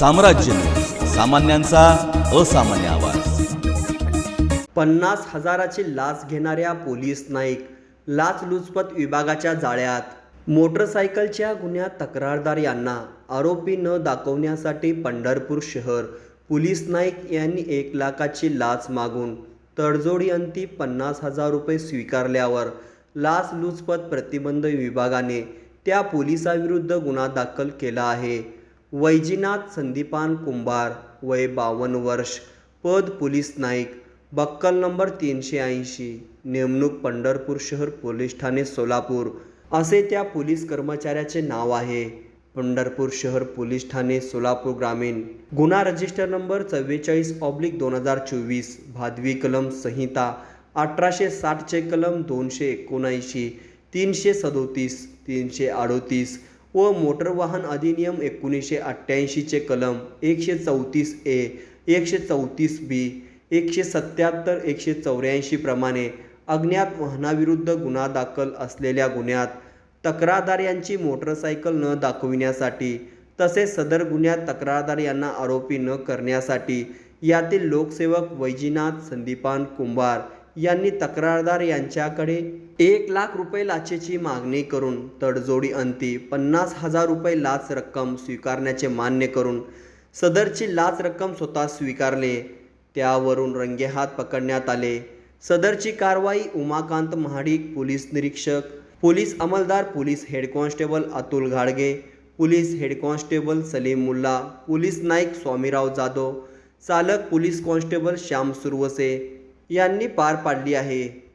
साम्राज्य. सामान्यांचा असामान्य आवाज. पन्नास हजाराची लाच घेणाऱ्या पोलीस नाईक लाचलुचपत विभागाच्या जाळ्यात मोटरसायकलच्या गुन्ह्यात तक्रारदार यांना आरोपी न दाखवण्यासाठी पंढरपूर शहर पोलीस नाईक यांनी एक लाखाची लाच मागून तडजोडी अंती पन्नास हजार रुपये स्वीकारल्यावर लाचलुचपत प्रतिबंध विभागाने त्या पोलिसाविरुद्ध गुन्हा दाखल केला आहे. वैजीनाथ संदीपान कुंभार वय बावन्न वर्ष पद पोलीस नाईक बक्कल नंबर तीनशे ऐंशी नेमणूक पंढरपूर शहर पोलीस ठाणे सोलापूर. असे त्या पोलीस कर्मचाऱ्याचे नाव आहे. पंढरपूर शहर पोलीस ठाणे सोलापूर ग्रामीण. गुन्हा रजिस्टर नंबर चव्वेचाळीस ऑब्लिक दोन हजार चोवीस भादवी कलम संहिता अठराशे साठचे कलम दोनशे एकोणऐंशी तीनशे सदोतीस तीनशे अडोतीस व मोटर वाहन अधिनियम एकोणीसशे अठ्ठ्याऐंशीचे कलम एकशे चौतीस ए एकशे चौतीस बी एकशे सत्याहत्तर एकशे चौऱ्याऐंशीप्रमाणे अज्ञात वाहनाविरुद्ध गुन्हा दाखल असलेल्या गुन्ह्यात तक्रारदार यांची मोटरसायकल न दाखविण्यासाठी तसेच सदर गुन्ह्यात तक्रारदार यांना आरोपी न करण्यासाठी यातील लोकसेवक वैजीनाथ संदीपान कुंभार यांनी तक्रारदार यांच्याकडे एक लाख रुपये लाचेची मागणी करून तडजोडी अंती पन्नास हजार रुपये लाच रक्कम स्वीकारण्याचे मान्य करून सदरची लाच रक्कम स्वतः स्वीकारले. त्यावरून रंगेहात पकडण्यात आले. सदरची कारवाई उमाकांत महाडिक पोलीस निरीक्षक पोलीस अंमलदार पोलीस हेड कॉन्स्टेबल अतुल घाडगे police head constable Salim Mulla police naik Swamirao Jadhav चालक पोलीस कॉन्स्टेबल श्याम सुरवसे यांनी पार पाडली आहे.